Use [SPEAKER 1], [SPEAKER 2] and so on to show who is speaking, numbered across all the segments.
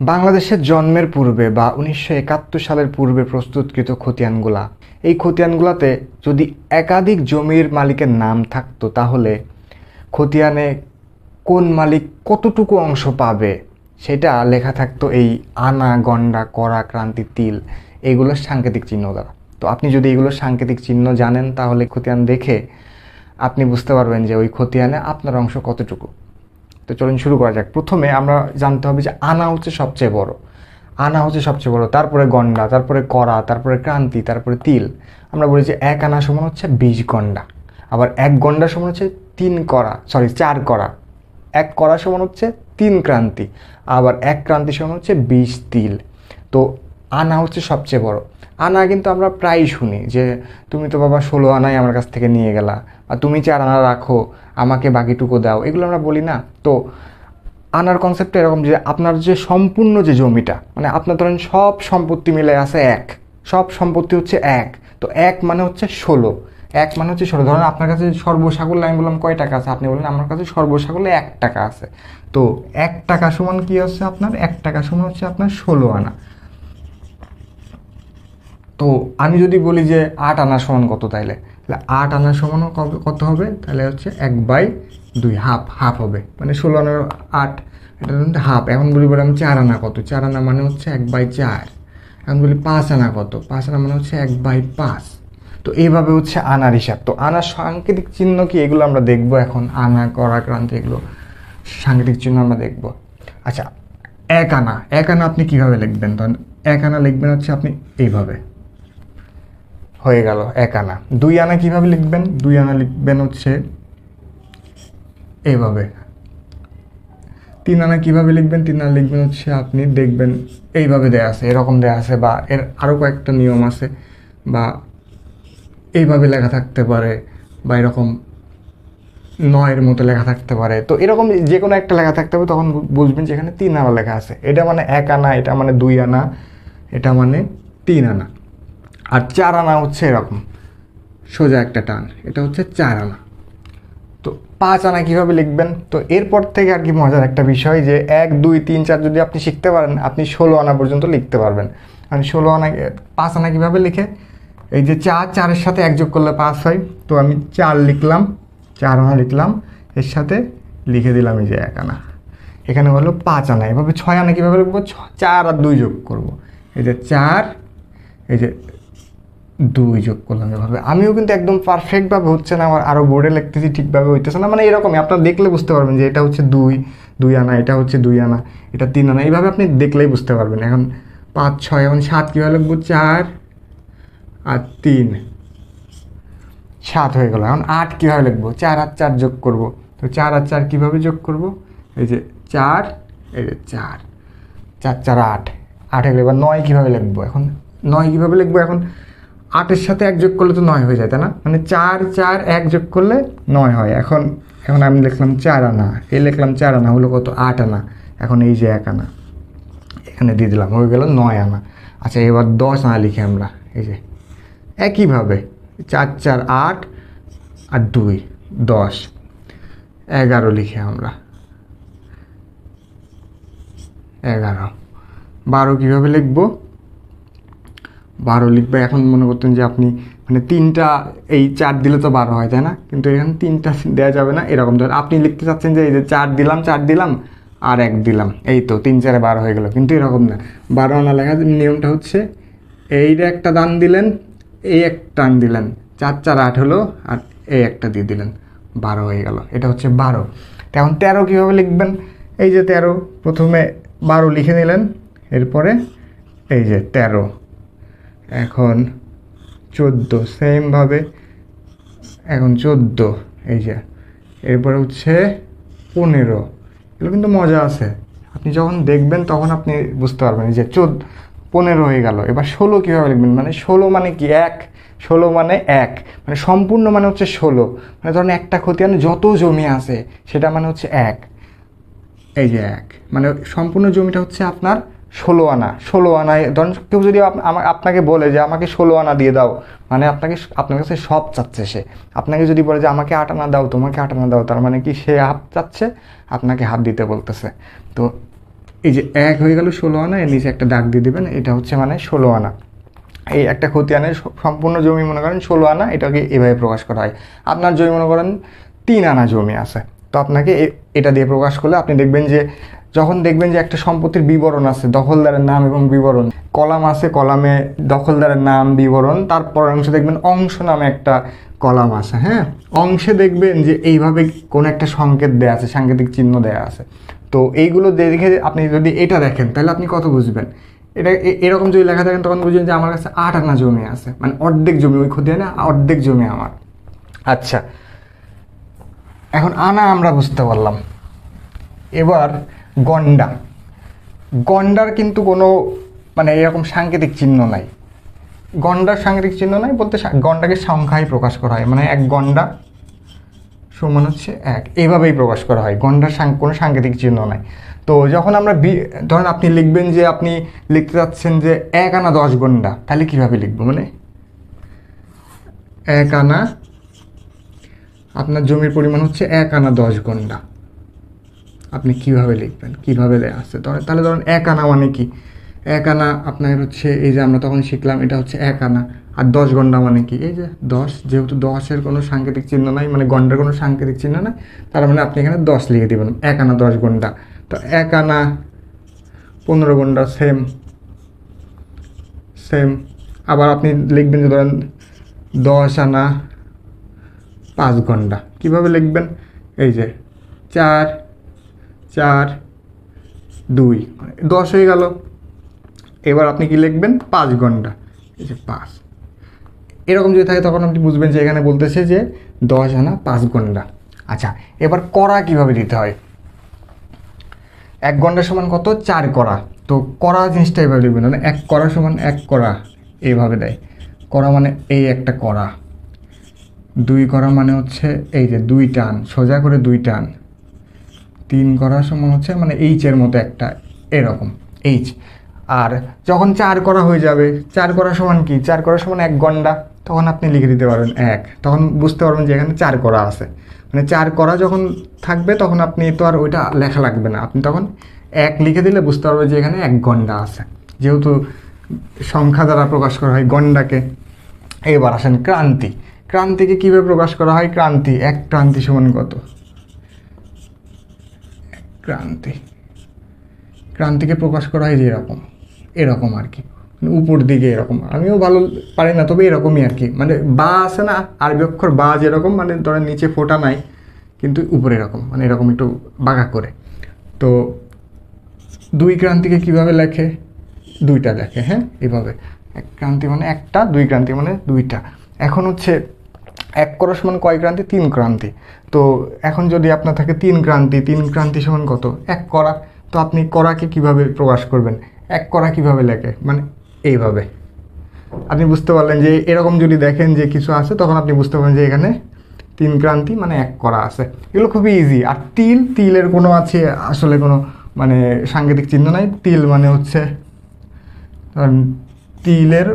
[SPEAKER 1] বাংলাদেশের জন্মের পূর্বে বা উনিশশো একাত্তর সালের পূর্বে প্রস্তুতকৃত খতিয়ানগুলা। এই খতিয়ানগুলাতে যদি একাধিক জমির মালিকের নাম থাকতো, তাহলে খতিয়ানে কোন মালিক কতটুকু অংশ পাবে, সেটা লেখা থাকতো এই আনা, গন্ডা, করা, ক্রান্তি, তিল এইগুলোর সাংকেতিক চিহ্ন দ্বারা। তো আপনি যদি এগুলোর সাংকেতিক চিহ্ন জানেন, তাহলে খতিয়ান দেখে আপনি বুঝতে পারবেন যে ওই খতিয়ানে আপনার অংশ কতটুকু। তো চলুন শুরু করা যাক। প্রথমে আমরা জানতে হবে যে আনা হচ্ছে সবচেয়ে বড়। আনা হচ্ছে সবচেয়ে বড়। তারপরে গন্ডা, তারপরে করা, তারপরে ক্রান্তি, তারপরে তিল। আমরা বলি যে এক আনা সমান হচ্ছে বিশ গন্ডা। আবার এক গন্ডা সমান হচ্ছে তিন করা সরি চার করা। এক করা সমান হচ্ছে তিন ক্রান্তি। আবার এক ক্রান্তি সমান হচ্ছে বিশ তিল। তো আনা হচ্ছে সবচেয়ে বড়। আনা কিন্তু আমরা প্রায় শুনি যে, তুমি তো বাবা ষোলো আনাই আমার কাছ থেকে নিয়ে গেলা, বা তুমি চার আনা রাখো, আমাকে বাকিটুকু দাও। এগুলো আমরা বলি না। তো আনার কনসেপ্টটা এরকম যে, আপনার যে সম্পূর্ণ যে জমিটা মানে আপনার ধরেন সব সম্পত্তি মিলে আছে এক, সব সম্পত্তি হচ্ছে এক। তো এক মানে হচ্ছে ষোলো, এক মানে হচ্ছে ষোলো। ধরেন আপনার কাছে সর্বসাগরলে আমি বললাম কয় টাকা আছে? আপনি বললেন আমার কাছে সর্বসাগরলে এক টাকা আছে। তো এক টাকা সমান কি হচ্ছে আপনার? এক টাকা সমান হচ্ছে আপনার ষোলো আনা। তো আমি যদি বলি যে আট আনা সমান কত তাইলে? তাহলে আট আনা সমানও কত হবে? তাহলে হচ্ছে এক বাই দুই, হাফ হাফ হবে। মানে ষোলো আনার আট, এটা হাফ। এখন বলি বলি আমি চার আনা কত? চার আনা মানে হচ্ছে এক বাই চার। এখন বলি পাঁচ আনা কত? পাঁচ আনা মানে হচ্ছে এক বাই পাঁচ। তো এইভাবে হচ্ছে আনার হিসাব। তো আনার সাংকেতিক চিহ্ন কি? এগুলো আমরা দেখব এখন। আনা, করা, ক্রান্তি, এগুলো সাংকেতিক চিহ্ন আমরা দেখব। আচ্ছা এক আনা। এক আনা আপনি কীভাবে লিখবেন? তখন এক আনা লিখবেন হচ্ছে আপনি এইভাবে। হয়ে গেল, এক আনা। দুই আনা কীভাবে লিখবেন? দুই আনা লিখবেন হচ্ছে এইভাবে। তিন আনা কীভাবে লিখবেন? তিন আনা লিখবেন হচ্ছে আপনি দেখবেন এইভাবে দেয়া আছে, এরকম দেয়া আছে বা এর আরও কয়েকটা নিয়ম আছে বা এইভাবে লেখা থাকতে পারে বা এরকম নয়ের মতো লেখা থাকতে পারে। তো এরকম যে কোনো একটা লেখা থাকতে হবে, তখন বুঝবেন যে এখানে তিন আনা লেখা আছে। এটা মানে এক আনা, এটা মানে দুই আনা, এটা মানে তিন আনা। আর চার আনা হচ্ছে এরকম। সোজা একটা টান, এটা হচ্ছে চার আনা তো পাঁচ আনা কীভাবে লিখবেন? তো এরপর থেকে আর কি মজার একটা বিষয় যে এক, দুই, তিন, চার যদি আপনি শিখতে পারেন, আপনি ষোলো আনা পর্যন্ত লিখতে পারবেন। মানে ষোলো আনা, পাঁচ আনা কীভাবে লিখে? এই যে চার, চারের সাথে এক যোগ করলে পাঁচ হয়। তো আমি চার লিখলাম, চার আনা লিখলাম, এর সাথে লিখে দিলাম এই যে এক আনা। এখানে হলো পাঁচ আনা, এভাবে ছয় আনা কীভাবে লিখব? চার আর দুই যোগ করব। এই যে চার, এই যে দুই যোগ করলাম এভাবে আমিও কিন্তু একদম পারফেক্টভাবে হচ্ছে না, আমার আরও বোর্ডে লিখতেছি, ঠিকভাবে হইতেছে না। মানে এরকমই, আপনার দেখলে বুঝতে পারবেন যে এটা হচ্ছে দুই দুই আনা, এটা হচ্ছে দুই আনা, এটা তিন আনা। এইভাবে আপনি দেখলেই বুঝতে পারবেন। এখন পাঁচ, ছয়, এখন সাত কীভাবে লিখব চার আর তিন। সাত হয়ে গেল। এখন আট কীভাবে লিখব? চার আর চার যোগ করব। তো চার আর চার কীভাবে যোগ করব? এই যে চার, এই যে চার। চার চার, আট। আট হয়ে গেলো। এবার নয় কীভাবে লিখব? এখন নয় কীভাবে লিখব? এখন আটের সাথে এক যোগ করলে তো নয় হয়ে যায়, তাই না? মানে চার চার, এক যোগ করলে নয় হয়। এখন এখন আমি লিখলাম চার আনা। এই লিখলাম চার আনা, হলো কত? আট আনা। এখন এই যে এক আনা। এখানে দিয়ে দিলাম, হয়ে গেল নয় আনা। আচ্ছা এবার দশ আনা লিখি আমরা। এই যে, একইভাবে চার চার, আট আর দুই, দশ, এগারো লিখি আমরা। এগারো। বারো কীভাবে লিখব? বারো লিখবে। এখন মনে করতেন যে আপনি মানে তিনটা, এই চার দিলে তো বারো হয়, তাই না? কিন্তু এখানে তিনটা দেওয়া যাবে না, এরকম ধর আপনি লিখতে চাচ্ছেন যে এই যে চার দিলাম চার দিলাম, আর এক দিলাম, এই তো তিন, চারে বারো হয়ে গেল। কিন্তু এরকম না। বারো আনা লেখা নিয়মটা হচ্ছে এইটা একটা দান দিলেন, এই এক টান দিলেন, চার চার, আট হলো, আর এই একটা দিয়ে দিলেন, বারো হয়ে গেল। এটা হচ্ছে বারো। এখন তেরো কীভাবে লিখবেন? এই যে তেরো, প্রথমে বারো লিখে নিলেন, এরপরে এই যে তেরো। এখন চোদ্দ সেমভাবে এখন চোদ্দ, এই যে। এরপরে হচ্ছে পনেরো, এগুলো কিন্তু মজা আছে। আপনি যখন দেখবেন তখন আপনি বুঝতে পারবেন যে চোদ্দ, পনেরো হয়ে গেল। এবার ষোলো কীভাবে লিখবেন? মানে ষোলো মানে কি? এক। ষোলো মানে এক। মানে সম্পূর্ণ মানে হচ্ছে ষোলো। মানে ধরেন একটা খতিয়ান যত জমি আছে, সেটা মানে হচ্ছে এক। এই যে এক। মানে সম্পূর্ণ জমিটা হচ্ছে আপনার ষোলো আনা, ষোলো আনায়, ধরুন কেউ যদি আপনাকে বলে যে আমাকে ষোলো আনা দিয়ে দাও মানে আপনাকে আপনার কাছে সব চাচ্ছে সে। আপনাকে যদি বলে যে আমাকে আট আনা দাও, তোমাকে আট আনা দাও, তার মানে কি সে হাফ চাচ্ছে? আপনাকে হাফ দিতে বলতেছে। তো এই যে এক হয়ে গেল ষোলো আনা, এর নিচে একটা দাগ দিয়ে দেবেন, এটা হচ্ছে মানে ষোলো আনা। এই একটা খতিয়ানের স- সম্পূর্ণ জমি, মনে করেন ষোলো আনা, এটাকে এভাবে প্রকাশ করা হয়। আপনার জমি, মনে করেন তিন আনা জমি আছে। তো আপনাকে এটা দিয়ে প্রকাশ করলে আপনি দেখবেন যে যখন দেখবেন যে একটা সম্পত্তির বিবরণ আছে, দখলদারের নাম এবং বিবরণ, কলাম আছে, কলামে দখলদারের নাম, বিবরণ তারপর অংশে দেখবেন অংশ নামে একটা কলাম আছে হ্যাঁ? অংশে দেখবেন যে এইভাবে কোনো একটা সংকেত দেয়া আছে, সাংকেতিক চিহ্ন দেয়া আছে। তো এইগুলো দেখে আপনি যদি এটা দেখেন, তাহলে আপনি কত বুঝবেন? এটা এরকম যদি লেখা থাকেন, তখন বুঝবেন যে আমার কাছে আট আনা জমি আছে। মানে অর্ধেক জমি, ওই ক্ষতি না, অর্ধেক জমি আমার। আচ্ছা। এখন আনা আমরা বুঝতে পারলাম। এবার গন্ডা। গন্ডার কিন্তু কোনো মানে এরকম সাংকেতিক চিহ্ন নাই। গন্ডার সাংকেতিক চিহ্ন নাই বলতে গন্ডাকে সংখ্যায় প্রকাশ করা হয়। মানে এক গন্ডা, সমান হচ্ছে এক। এইভাবেই প্রকাশ করা হয়। গন্ডার কোনো সাংকেতিক চিহ্ন নাই। তো যখন আমরা বি- ধরেন আপনি লিখবেন যে আপনি লিখতে চাচ্ছেন যে এক আনা দশ গন্ডা, তাহলে কীভাবে লিখব? মানে এক আনা, আপনার জমির পরিমাণ হচ্ছে এক আনা দশ গন্ডা। আপনি কীভাবে লিখবেন? কীভাবে ধরেন, তাহলে ধরেন এক আনা মানে কি? এক আনা আপনার হচ্ছে এই যে আমরা তখন শিখলাম, এটা হচ্ছে এক আনা। আর দশ গন্ডা মানে কি? এই যে দশ, যেহেতু দশের কোনো সাংকেতিক চিহ্ন নাই মানে গন্ডার কোনো সাংকেতিক চিহ্ন নাই, তার মানে আপনি এখানে দশ লিখে দেবেন, এক আনা দশ গন্ডা তো এক আনা পনেরো গন্ডা সেম সেম আবার আপনি লিখবেন যে ধরেন দশ আনা পাঁচ ঘণ্টা। কীভাবে লিখবেন? এই যে চার চার, দুই, দশ হয়ে গেল। এবার আপনি কি লিখবেন? পাঁচ ঘণ্টা। এই যে পাঁচ। এরকম যদি থাকে তখন আপনি বুঝবেন যে এখানে বলতেছে যে দশ আনা পাঁচ ঘণ্টা। আচ্ছা এবার করা কীভাবে দিতে হয়? এক ঘণ্টা সমান কত? চার করা। তো করা জিনিসটা এভাবে লিখবেন। মানে এক করা সমান এক করা এইভাবে দেয়। করা মানে এই একটা করা। দুই করা মানে হচ্ছে এই যে দুই টান। সোজা করে দুই টান। তিন করা সমান হচ্ছে মানে এইচের মতো একটা, এরকম এইচ আর যখন চার করা হয়ে যাবে, চার করা সমান কি? চার করা সমান এক গন্ডা, তখন আপনি লিখে দিতে পারবেন এক। তখন বুঝতে পারবেন যে এখানে চার করা আছে। মানে চার করা যখন থাকবে, তখন আপনি তো আর ওইটা লেখা লাগবে না। আপনি তখন এক লিখে দিলে বুঝতে পারবেন যে এখানে এক গন্ডা আছে। যেহেতু সংখ্যা দ্বারা প্রকাশ করা হয় গন্ডাকে। এবার আসেন ক্রান্তি। ক্রান্তিকে কীভাবে প্রকাশ করা হয়? ক্রান্তি, এক ক্রান্তি সমান কত? ক্রান্তি। ক্রান্তিকে প্রকাশ করা হয় যে এরকম এরকম আর কি। মানে উপর দিকে এরকম। আমিও ভালো পারি না, তবে এরকমই আর কি। মানে বা আছে না, আরবি অক্ষর বা যেরকম মানে ধরেন নিচে ফোটা নাই, কিন্তু উপরে এরকম মানে এরকম একটু বাঁকা করে। তো দুই ক্রান্তিকে কীভাবে লেখে? দুইটা লেখে হ্যাঁ? এভাবে। এক ক্রান্তি মানে একটা, দুই ক্রান্তি মানে দুইটা। এখন হচ্ছে এক করা সমান কয় ক্রান্তি? তিন ক্রান্তি। তো এখন যদি আপনার থাকে তিন ক্রান্তি তিন ক্রান্তি সমান কত? এক করা তো আপনি করাকে কীভাবে প্রকাশ করবেন? এক করা কীভাবে লেখে? মানে এইভাবে। আপনি বুঝতে পারলেন যে এরকম যদি দেখেন যে কিছু আছে, তখন আপনি বুঝতে পারবেন যে এখানে তিন ক্রান্তি মানে এক করা আছে। এগুলো খুবই ইজি আর তিল, তিলের কোনো আছে আসলে কোনো মানে সাংকেতিক চিহ্ন নাই। তিল মানে হচ্ছে তিলের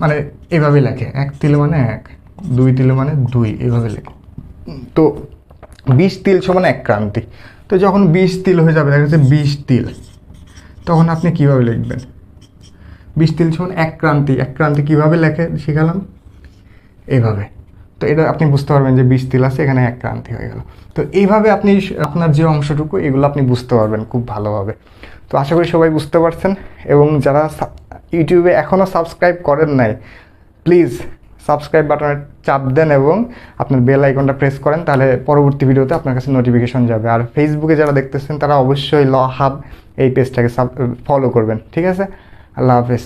[SPEAKER 1] মানে এভাবে লেখে। এক তিল মানে এক, দুই তিল মানে দুই, এভাবে লেখে। তো বিশ তিল সমান এক ক্রান্তি। তো যখন বিশ তিল হয়ে যাবে, দেখা যাচ্ছে বিশ তিল। তখন আপনি কীভাবে লিখবেন? বিশ তিল সমান এক ক্রান্তি। এক ক্রান্তি কীভাবে লেখে? শিখালাম? এইভাবে তো এটা আপনি বুঝতে পারবেন যে বিশ তিল আছে, এখানে এক ক্রান্তি হয়ে গেল। তো এইভাবে আপনি আপনার যে অংশটুকু, এগুলো আপনি বুঝতে পারবেন খুব ভালোভাবে। তো আশা করি সবাই বুঝতে পারছেন। এবং যারা ইউটিউবে এখনও সাবস্ক্রাইব করেন নাই, প্লিজ সাবস্ক্রাইব বাটনে চাপ দেন এবং আপনার বেল আইকনটা প্রেস করেন, তাহলে পরবর্তী ভিডিওতে আপনার কাছে নোটিফিকেশন যাবে। আর ফেসবুকে যারা দেখতেছেন, তারা অবশ্যই ল হাব এই পেজটাকে সাব ফলো করবেন। ঠিক আছে? আল্লাহ হাফেজ।